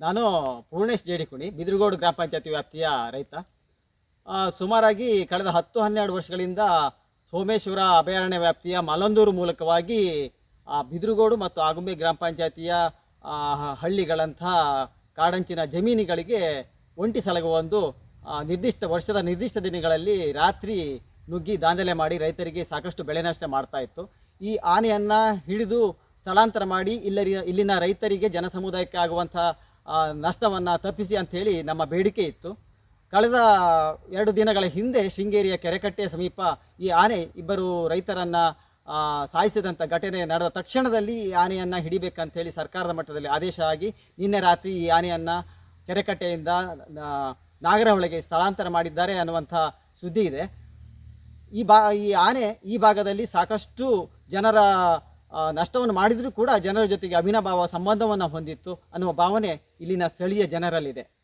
ನಾನು ಪೂರ್ಣೇಶ್ ಜೇಡಿಕುಣಿ, ಬಿದ್ರಗೋಡು ಗ್ರಾಮ ಪಂಚಾಯತಿ ವ್ಯಾಪ್ತಿಯ ರೈತ. ಸುಮಾರಾಗಿ ಕಳೆದ ಹತ್ತು ಹನ್ನೆರಡು ವರ್ಷಗಳಿಂದ ಸೋಮೇಶ್ವರ ಅಭಯಾರಣ್ಯ ವ್ಯಾಪ್ತಿಯ ಮಲಂದೂರು ಮೂಲಕವಾಗಿ ಬಿದ್ರಗೋಡು ಮತ್ತು ಆಗುಂಬೆ ಗ್ರಾಮ ಪಂಚಾಯತಿಯ ಹಳ್ಳಿಗಳಂಥ ಕಾಡಂಚಿನ ಜಮೀನುಗಳಿಗೆ ಒಂಟಿ ಸಲಗುವ ಒಂದು ನಿರ್ದಿಷ್ಟ ವರ್ಷದ ನಿರ್ದಿಷ್ಟ ದಿನಗಳಲ್ಲಿ ರಾತ್ರಿ ನುಗ್ಗಿ ದಾಂಧಲೆ ಮಾಡಿ ರೈತರಿಗೆ ಸಾಕಷ್ಟು ಬೆಳೆ ನಷ್ಟ ಮಾಡ್ತಾ ಇತ್ತು. ಈ ಆನೆಯನ್ನು ಹಿಡಿದು ಸ್ಥಳಾಂತರ ಮಾಡಿ ಇಲ್ಲರಿ, ಇಲ್ಲಿನ ರೈತರಿಗೆ ಜನಸಮುದಾಯಕ್ಕೆ ಆಗುವಂಥ ನಷ್ಟವನ್ನು ತಪ್ಪಿಸಿ ಅಂಥೇಳಿ ನಮ್ಮ ಬೇಡಿಕೆ ಇತ್ತು. ಕಳೆದ ಎರಡು ದಿನಗಳ ಹಿಂದೆ ಶೃಂಗೇರಿಯ ಕೆರೆಕಟ್ಟೆಯ ಸಮೀಪ ಈ ಆನೆ ಇಬ್ಬರು ರೈತರನ್ನು ಸಾಯಿಸಿದಂಥ ಘಟನೆ ನಡೆದ ತಕ್ಷಣದಲ್ಲಿ ಈ ಆನೆಯನ್ನು ಹಿಡಿಬೇಕಂತೇಳಿ ಸರ್ಕಾರದ ಮಟ್ಟದಲ್ಲಿ ಆದೇಶ ಆಗಿ ನಿನ್ನೆ ರಾತ್ರಿ ಈ ಆನೆಯನ್ನು ಕೆರೆಕಟ್ಟೆಯಿಂದ ನಾಗರಹೊಳೆಗೆ ಸ್ಥಳಾಂತರ ಮಾಡಿದ್ದಾರೆ ಅನ್ನುವಂಥ ಸುದ್ದಿ ಇದೆ. ಈ ಬಾ, ಈ ಆನೆ ಈ ಭಾಗದಲ್ಲಿ ಸಾಕಷ್ಟು ಜನರ ನಷ್ಟವನ್ನು ಮಾಡಿದರೂ ಕೂಡ ಜನರ ಜೊತೆಗೆ ಅವಿನಾಭಾವ ಸಂಬಂಧವನ್ನು ಹೊಂದಿತ್ತು ಅನ್ನುವ ಭಾವನೆ ಇಲ್ಲಿನ ಸ್ಥಳೀಯ ಜನರಲ್ಲಿದೆ.